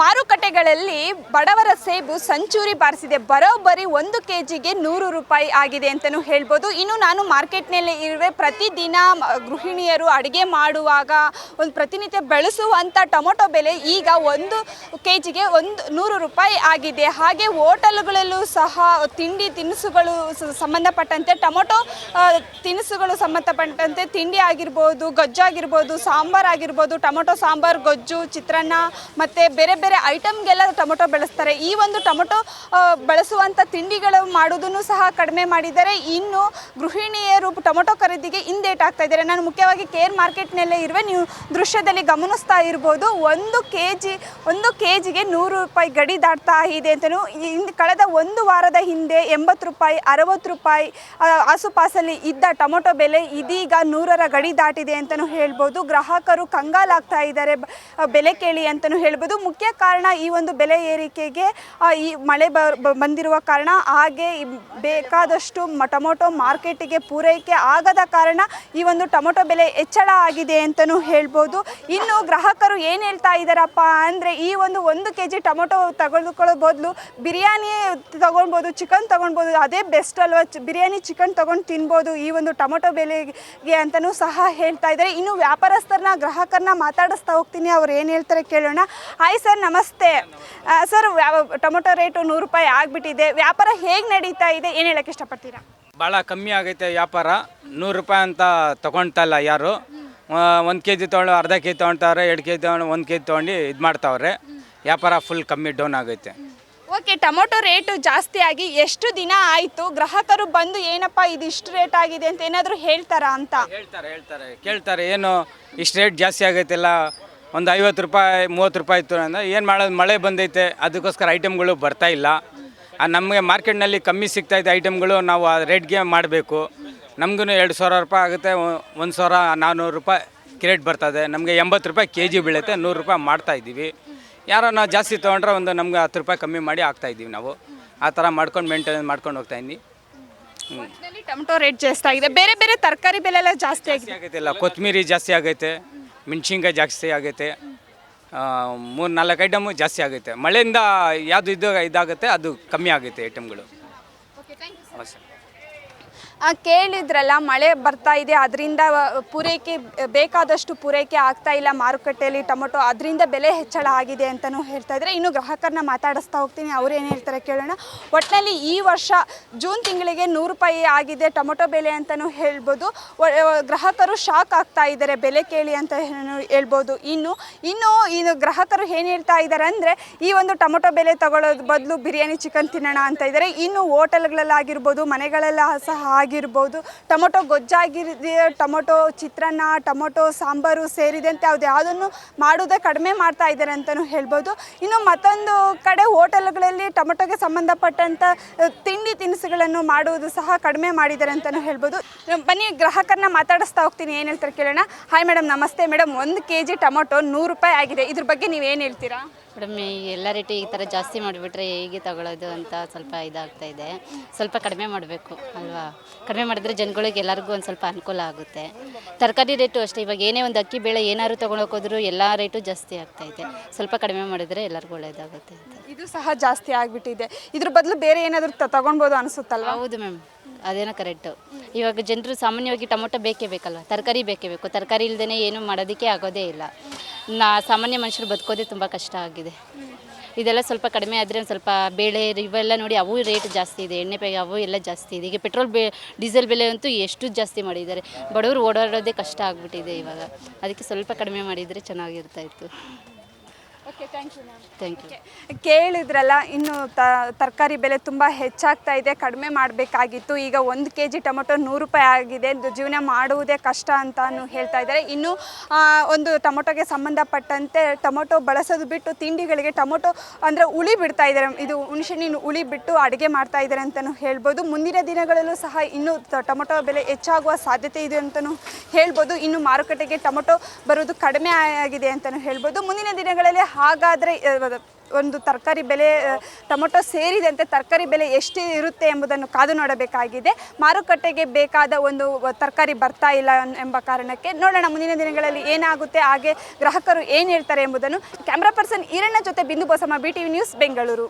ಮಾರುಕಟ್ಟೆಗಳಲ್ಲಿ ಬಡವರ ಸೇಬು ಸಂಚೂರಿ ಬಾರಿಸಿದೆ. ಬರೋಬ್ಬರಿ ಒಂದು ಕೆ ಜಿಗೆ ನೂರು ರೂಪಾಯಿ ಆಗಿದೆ ಅಂತಲೂ ಹೇಳ್ಬೋದು. ಇನ್ನು ನಾನು ಮಾರ್ಕೆಟ್ನಲ್ಲಿ ಇರುವೆ ಪ್ರತಿದಿನ ಗೃಹಿಣಿಯರು ಅಡುಗೆ ಮಾಡುವಾಗ ಒಂದು ಪ್ರತಿನಿತ್ಯ ಬೆಳೆಸುವಂಥ ಟೊಮೊಟೊ ಬೆಲೆ ಈಗ ಒಂದು ಕೆ ಜಿಗೆ ಒಂದು ನೂರು ರೂಪಾಯಿ ಆಗಿದೆ. ಹಾಗೆ ಹೋಟೆಲ್ಗಳಲ್ಲೂ ಸಹ ತಿಂಡಿ ತಿನಿಸುಗಳು ಸಂಬಂಧಪಟ್ಟಂತೆ ಟೊಮೊಟೊ ತಿನಿಸುಗಳು ಸಂಬಂಧಪಟ್ಟಂತೆ ತಿಂಡಿ ಆಗಿರ್ಬೋದು ಗೊಜ್ಜಾಗಿರ್ಬೋದು ಸಾಂಬಾರ್ ಆಗಿರ್ಬೋದು, ಟೊಮೊಟೊ, ಸಾಂಬಾರ್, ಗೊಜ್ಜು, ಚಿತ್ರಾನ್ನ ಮತ್ತು ಬೇರೆ ಬೇರೆ ಐಟಮ್ಗೆಲ್ಲ ಟೊಮೊಟೊ ಬೆಳೆಸ್ತಾರೆ. ಈ ಒಂದು ಟೊಮೊಟೊ ಬಳಸುವಂಥ ತಿಂಡಿಗಳು ಮಾಡೋದನ್ನು ಸಹ ಕಡಿಮೆ ಮಾಡಿದ್ದಾರೆ. ಇನ್ನು ಗೃಹಿಣಿಯರು ಟೊಮೊಟೊ ಖರೀದಿಗೆ ಹಿಂದೇಟ್ ಆಗ್ತಾ ಇದ್ದಾರೆ. ನಾನು ಮುಖ್ಯವಾಗಿ ಕೇರ್ ಮಾರ್ಕೆಟ್ನಲ್ಲೇ ಇರುವೆ. ನೀವು ದೃಶ್ಯದಲ್ಲಿ ಗಮನಿಸ್ತಾ ಇರ್ಬೋದು. ಒಂದು ಕೆ ಜಿ ಒಂದು ಕೆ ಜಿಗೆ ನೂರು ರೂಪಾಯಿ ಗಡಿ ದಾಟ್ತಾ ಇದೆ ಅಂತಲೂ ಹಿಂದೆ ಕಳೆದ ಒಂದು ವಾರದ ಹಿಂದೆ ಎಂಬತ್ತು ರೂಪಾಯಿ, ಅರವತ್ತು ರೂಪಾಯಿ ಆಸುಪಾಸಲ್ಲಿ ಇದ್ದ ಟೊಮೊಟೊ ಬೆಲೆ ಇದೀಗ ನೂರರ ಗಡಿ ದಾಟಿದೆ ಅಂತಲೂ ಹೇಳ್ಬೋದು. ಗ್ರಾಹಕರು ಕಂಗಾಲಾಗ್ತಾ ಇದ್ದಾರೆ. ಬೆಲೆ ಕೇಳಿ ಅಂತಲೂ ಹೇಳ್ಬೋದು. ಮುಖ್ಯ ಕಾರಣ ಈ ಒಂದು ಬೆಲೆ ಏರಿಕೆಗೆ ಈ ಮಳೆ ಬಂದಿರುವ ಕಾರಣ ಹಾಗೆ ಬೇಕಾದಷ್ಟು ಟೊಮೊಟೊ ಮಾರ್ಕೆಟಿಗೆ ಪೂರೈಕೆ ಆಗದ ಕಾರಣ ಈ ಒಂದು ಟೊಮೊಟೊ ಬೆಲೆ ಹೆಚ್ಚಳ ಆಗಿದೆ ಅಂತಲೂ ಹೇಳ್ಬೋದು. ಇನ್ನು ಗ್ರಾಹಕರು ಏನು ಹೇಳ್ತಾ ಇದ್ದಾರಪ್ಪ ಅಂದರೆ, ಈ ಒಂದು ಒಂದು ಕೆ ಜಿ ಟೊಮೊಟೊ ತಗೊಳ್ಕೊಳ್ಳೋ ಬದಲು ಬಿರಿಯಾನಿ ತಗೊಳ್ಬೋದು, ಚಿಕನ್ ತೊಗೊಳ್ಬೋದು, ಅದೇ ಬೆಸ್ಟ್ ಅಲ್ವಾ? ಬಿರಿಯಾನಿ, ಚಿಕನ್ ತೊಗೊಂಡು ತಿನ್ಬೋದು ಈ ಒಂದು ಟೊಮೊಟೊ ಬೆಲೆಗೆ ಅಂತಲೂ ಸಹ ಹೇಳ್ತಾ ಇದ್ದಾರೆ. ಇನ್ನು ವ್ಯಾಪಾರಸ್ಥರನ್ನ, ಗ್ರಾಹಕರನ್ನ ಮಾತಾಡಿಸ್ತಾ ಹೋಗ್ತೀನಿ, ಅವ್ರು ಏನು ಹೇಳ್ತಾರೆ ಕೇಳೋಣ. ಹಾಯ್ ಸರ್ ನಮಸ್ತೆ. ಸರ್ ಟೊಮೊಟೊ ರೇಟು ನೂರು ರೂಪಾಯಿ ಆಗಿಬಿಟ್ಟಿದೆ. ವ್ಯಾಪಾರ ಹೇಗೆ ನಡೀತಾ ಇದೆ? ಏನು ಹೇಳಕ್ಕೆ ಇಷ್ಟಪಡ್ತೀರಾ? ಭಾಳ ಕಮ್ಮಿ ಆಗೈತೆ ವ್ಯಾಪಾರ. ನೂರು ರೂಪಾಯಿ ಅಂತ ತೊಗೊಳ್ತಾ ಇಲ್ಲ ಯಾರು. ಒಂದು ಕೆ ಜಿ ತೊಗೊಂಡು ಅರ್ಧ ಕೆ ಜಿ ತೊಗೊಳ್ತಾವ್ರೆ ಎರಡು ಕೆ ಜಿ ತೊಗೊಂಡು ಒಂದು ಕೆ ಜಿ ತೊಗೊಂಡು ಇದು ಮಾಡ್ತಾವ್ರೆ. ವ್ಯಾಪಾರ ಫುಲ್ ಕಮ್ಮಿ ಡೌನ್ ಆಗೈತೆ. ಓಕೆ ಟೊಮೊಟೊ ರೇಟು ಜಾಸ್ತಿ ಆಗಿ ಎಷ್ಟು ದಿನ ಆಯಿತು? ಗ್ರಾಹಕರು ಬಂದು ಏನಪ್ಪ ಇದು ಇಷ್ಟು ರೇಟ್ ಆಗಿದೆ ಅಂತ ಏನಾದರೂ ಹೇಳ್ತಾರಾ ಅಂತ? ಹೇಳ್ತಾರೆ ಹೇಳ್ತಾರೆ. ಕೇಳ್ತಾರೆ ಏನು ಇಷ್ಟು ರೇಟ್ ಜಾಸ್ತಿ ಆಗೈತೆಲ್ಲ. ಒಂದು ಐವತ್ತು ರೂಪಾಯಿ ಮೂವತ್ತು ರೂಪಾಯಿ ಇತ್ತು ಅಂದರೆ ಏನು ಮಾಡೋದು ಮಳೆ ಬಂದೈತೆ ಅದಕ್ಕೋಸ್ಕರ ಐಟಮ್ಗಳು ಬರ್ತಾ ಇಲ್ಲ. ಆ, ನಮಗೆ ಮಾರ್ಕೆಟ್ನಲ್ಲಿ ಕಮ್ಮಿ ಸಿಗ್ತಾ ಇದೆ ಐಟಮ್ಗಳು ನಾವು ಆ ರೇಟ್ಗೆ ಮಾಡಬೇಕು. ನಮಗೂ ಎರಡು ಸಾವಿರ ರೂಪಾಯಿ ಆಗುತ್ತೆ ಒಂದು ಸಾವಿರ ನಾನ್ನೂರು ರೂಪಾಯಿ ಕ್ರೇಟ್ ಬರ್ತದೆ. ನಮಗೆ ಎಂಬತ್ತು ರೂಪಾಯಿ ಕೆ ಜಿ ಬೀಳುತ್ತೆ ನೂರು ರೂಪಾಯಿ ಮಾಡ್ತಾ ಇದ್ದೀವಿ. ಯಾರೋ ನಾವು ಜಾಸ್ತಿ ತೊಗೊಂಡ್ರೆ ಒಂದು ನಮಗೆ ಹತ್ತು ರೂಪಾಯಿ ಕಮ್ಮಿ ಮಾಡಿ ಹಾಕ್ತಾ ಇದ್ದೀವಿ ನಾವು. ಆ ಥರ ಮಾಡ್ಕೊಂಡು ಮೇಂಟೈನ್ ಮಾಡ್ಕೊಂಡು ಹೋಗ್ತಾ ಇದ್ದೀವಿ ಟೊಮೆಟೊ ರೇಟ್ ಜಾಸ್ತಿ ಆಗಿದೆ. ಬೇರೆ ಬೇರೆ ತರಕಾರಿ ಬೆಲೆ ಎಲ್ಲ ಜಾಸ್ತಿ ಆಗಿದೆ. ಆಗೈತಿಲ್ಲ ಇಲ್ಲ ಕೊತ್ತಂಬರಿ ಜಾಸ್ತಿ ಆಗೈತೆ ಮೆಣಸಿನ್ಕಾಯಿ ಜಾಸ್ತಿ ಆಗೈತೆ. ಮೂರು ನಾಲ್ಕು ಐಟಮು ಜಾಸ್ತಿ ಆಗುತ್ತೆ ಮಳೆಯಿಂದ ಯಾವುದು ಇದು ಇದಾಗುತ್ತೆ ಅದು ಕಮ್ಮಿ ಆಗುತ್ತೆ ಐಟಮ್ಗಳು. ಹಾಂ ಸರ್ ಕೇಳಿದ್ರಲ್ಲ, ಮಳೆ ಬರ್ತಾ ಇದೆ, ಅದರಿಂದ ಪೂರೈಕೆ, ಬೇಕಾದಷ್ಟು ಪೂರೈಕೆ ಆಗ್ತಾ ಇಲ್ಲ, ಮಾರುಕಟ್ಟೆಯಲ್ಲಿ ಟೊಮೊಟೊ, ಅದರಿಂದ ಬೆಲೆ ಹೆಚ್ಚಳ ಆಗಿದೆ ಅಂತಲೂ ಹೇಳ್ತಾ ಇದ್ದಾರೆ. ಇನ್ನು ಗ್ರಾಹಕರನ್ನ ಮಾತಾಡಿಸ್ತಾ ಹೋಗ್ತೀನಿ, ಅವ್ರು ಏನು ಹೇಳ್ತಾರೆ ಕೇಳೋಣ. ಒಟ್ಟಿನಲ್ಲಿ ಈ ವರ್ಷ ಜೂನ್ ತಿಂಗಳಿಗೆ ನೂರು ರೂಪಾಯಿ ಆಗಿದೆ ಟೊಮೊಟೊ ಬೆಲೆ ಅಂತಲೂ ಹೇಳ್ಬೋದು. ಗ್ರಾಹಕರು ಶಾಕ್ ಆಗ್ತಾ ಇದ್ದಾರೆ, ಬೆಲೆ ಕೇಳಿ ಅಂತ ಹೇಳ್ಬೋದು. ಇನ್ನು ಇನ್ನು ಇನ್ನು ಗ್ರಾಹಕರು ಏನು ಹೇಳ್ತಾ ಇದ್ದಾರೆ ಅಂದರೆ, ಈ ಒಂದು ಟೊಮೊಟೊ ಬೆಲೆ ತಗೊಳ್ಳೋದು ಬದಲು ಬಿರಿಯಾನಿ ಚಿಕನ್ ತಿನ್ನೋಣ ಅಂತ ಇದ್ದಾರೆ. ಇನ್ನು ಹೋಟೆಲ್ಗಳಲ್ಲಾಗಿರ್ಬೋದು ಮನೆಗಳೆಲ್ಲ ಸಹ ಆಗಿರ್ಬೋದು. ಟೊಮೊಟೊ ಗೊಜ್ಜಾಗಿರಿದೆ ಟೊಮೊಟೊ ಚಿತ್ರಾನ್ನ, ಟೊಮೊಟೊ ಸಾಂಬಾರು ಸೇರಿದಂತೆ ಅದು ಯಾವುದನ್ನು ಮಾಡೋದೇ ಕಡಿಮೆ ಮಾಡ್ತಾ ಇದ್ದಾರೆ ಅಂತಲೂ ಹೇಳ್ಬೋದು. ಇನ್ನು ಮತ್ತೊಂದು ಕಡೆ ಹೋಟೆಲ್ಗಳಲ್ಲಿ ಟೊಮೊಟೊಗೆ ಸಂಬಂಧಪಟ್ಟಂಥ ತಿಂಡಿ ತಿನಿಸುಗಳನ್ನು ಮಾಡುವುದು ಸಹ ಕಡಿಮೆ ಮಾಡಿದ್ದಾರೆ ಅಂತಲೂ ಹೇಳ್ಬೋದು. ಬನ್ನಿ, ಗ್ರಾಹಕರನ್ನ ಮಾತಾಡಿಸ್ತಾ ಹೋಗ್ತೀನಿ. ಏನು ಹೇಳ್ತಾರೆ ಕೇಳೋಣ. ಹಾಯ್ ಮೇಡಮ್ ನಮಸ್ತೆ. ಮೇಡಮ್ ಒಂದು ಕೆ ಜಿ ಟೊಮೊಟೊ ನೂರು ರೂಪಾಯಿ ಆಗಿದೆ. ಇದ್ರ ಬಗ್ಗೆ ನೀವು ಏನು ಹೇಳ್ತೀರಾ? ಮೇಡಮ್ ಈ ಎಲ್ಲ ರೇಟು ಈ ಥರ ಜಾಸ್ತಿ ಮಾಡಿಬಿಟ್ರೆ ಹೇಗೆ ತಗೊಳ್ಳೋದು ಅಂತ ಸ್ವಲ್ಪ ಇದಾಗ್ತಾ ಇದೆ. ಸ್ವಲ್ಪ ಕಡಿಮೆ ಮಾಡಬೇಕು ಅಲ್ವಾ? ಕಡಿಮೆ ಮಾಡಿದ್ರೆ ಜನಗಳಿಗೆ ಎಲ್ಲರಿಗೂ ಒಂದು ಸ್ವಲ್ಪ ಅನುಕೂಲ ಆಗುತ್ತೆ. ತರಕಾರಿ ರೇಟು ಅಷ್ಟೇ ಇವಾಗ ಏನೇ ಒಂದು ಅಕ್ಕಿ ಬೇಳೆ ಏನಾದ್ರು ತೊಗೊಳೋಕೋದ್ರೂ ಎಲ್ಲ ರೇಟು ಜಾಸ್ತಿ ಆಗ್ತಾ ಇದೆ. ಸ್ವಲ್ಪ ಕಡಿಮೆ ಮಾಡಿದ್ರೆ ಎಲ್ಲರಿಗೂ ಒಳ್ಳೆಯದಾಗುತ್ತೆ ಅಂತ. ಇದು ಸಹ ಜಾಸ್ತಿ ಆಗಿಬಿಟ್ಟಿದೆ. ಇದ್ರ ಬದಲು ಬೇರೆ ಏನಾದರೂ ತಗೊಳ್ಬೋದು ಅನಿಸುತ್ತಲ್ವಾ? ಹೌದು ಮ್ಯಾಮ್ ಅದೇನೋ ಕರೆಕ್ಟು. ಇವಾಗ ಜನರು ಸಾಮಾನ್ಯವಾಗಿ ಟೊಮೊಟೊ ಬೇಕೇ ಬೇಕಲ್ವ? ತರಕಾರಿ ಬೇಕೇ ಬೇಕು. ತರಕಾರಿ ಇಲ್ಲದೇ ಏನು ಮಾಡೋದಕ್ಕೆ ಆಗೋದೇ ಇಲ್ಲ. ನಾ ಸಾಮಾನ್ಯ ಮನುಷ್ಯರು ಬದುಕೋದೇ ತುಂಬ ಕಷ್ಟ ಆಗಿದೆ. ಇದೆಲ್ಲ ಸ್ವಲ್ಪ ಕಡಿಮೆ ಆದರೆ ಒಂದು ಸ್ವಲ್ಪ ಬೇಳೆ ಇವೆಲ್ಲ ನೋಡಿ ಅವು ರೇಟ್ ಜಾಸ್ತಿ ಇದೆ, ಎಣ್ಣೆ ಬೇಗ ಅವು ಎಲ್ಲ ಜಾಸ್ತಿ ಇದೆ. ಈಗ ಪೆಟ್ರೋಲ್ ಬೆ ಡೀಸೆಲ್ ಬೆಲೆ ಅಂತೂ ಎಷ್ಟು ಜಾಸ್ತಿ ಮಾಡಿದ್ದಾರೆ. ಬಡವರು ಓಡಾಡೋದೇ ಕಷ್ಟ ಆಗಿಬಿಟ್ಟಿದೆ ಇವಾಗ. ಅದಕ್ಕೆ ಸ್ವಲ್ಪ ಕಡಿಮೆ ಮಾಡಿದರೆ ಚೆನ್ನಾಗಿರ್ತಾ ಇತ್ತು. Okay thank you ma'am thank you ಕೇಳಿದ್ರಲ್ಲ ಇನ್ನು ತರಕಾರಿ ಬೆಲೆ ತುಂಬ ಹೆಚ್ಚಾಗ್ತಾ ಇದೆ ಕಡಿಮೆ ಮಾಡಬೇಕಾಗಿತ್ತು. ಈಗ ಒಂದು ಕೆ ಜಿ ಟೊಮೊಟೊ ನೂರು ರೂಪಾಯಿ ಆಗಿದೆ. ಇದು ಜೀವನ ಮಾಡುವುದೇ ಕಷ್ಟ ಅಂತಾನು ಹೇಳ್ತಾ ಇದ್ದಾರೆ. ಇನ್ನು ಆ, ಒಂದು ಟೊಮೊಟೊಗೆ ಸಂಬಂಧಪಟ್ಟಂತೆ ಟೊಮೊಟೊ ಬಳಸೋದು ಬಿಟ್ಟು ತಿಂಡಿಗಳಿಗೆ ಟೊಮೊಟೊ ಅಂದರೆ ಉಳಿ ಬಿಡ್ತಾ ಇದ್ದಾರೆ. ಇದು ಹುಣಸೆಹಣ್ಣಿನ ಉಳಿ ಬಿಟ್ಟು ಅಡುಗೆ ಮಾಡ್ತಾ ಇದ್ದಾರೆ ಅಂತಲೂ ಹೇಳ್ಬೋದು. ಮುಂದಿನ ದಿನಗಳಲ್ಲೂ ಸಹ ಇನ್ನೂ ತ- ಟೊಮೊಟೊ ಬೆಲೆ ಹೆಚ್ಚಾಗುವ ಸಾಧ್ಯತೆ ಇದೆ ಅಂತಲೂ ಹೇಳ್ಬೋದು. ಇನ್ನು ಮಾರುಕಟ್ಟೆಗೆ ಟೊಮೊಟೊ ಬರೋದು ಕಡಿಮೆ ಆಗಿದೆ ಅಂತಲೂ ಹೇಳ್ಬೋದು. ಮುಂದಿನ ದಿನಗಳಲ್ಲಿ ಹಾಗಾದರೆ ಒಂದು ತರಕಾರಿ ಬೆಲೆ ಟೊಮೊಟೊ ಸೇರಿದಂತೆ ತರಕಾರಿ ಬೆಲೆ ಎಷ್ಟು ಇರುತ್ತೆ ಎಂಬುದನ್ನು ಕಾದು ನೋಡಬೇಕಾಗಿದೆ. ಮಾರುಕಟ್ಟೆಗೆ ಬೇಕಾದ ಒಂದು ತರಕಾರಿ ಬರ್ತಾ ಇಲ್ಲ ಎಂಬ ಕಾರಣಕ್ಕೆ ನೋಡೋಣ, ಮುಂದಿನ ದಿನಗಳಲ್ಲಿ ಏನಾಗುತ್ತೆ, ಹಾಗೆ ಗ್ರಾಹಕರು ಏನು ಹೇಳ್ತಾರೆ ಎಂಬುದನ್ನು. ಕ್ಯಾಮ್ರಾ ಪರ್ಸನ್ ಈರಣ್ಣ ಜೊತೆ Bindu Basamma B T V news Bengaluru.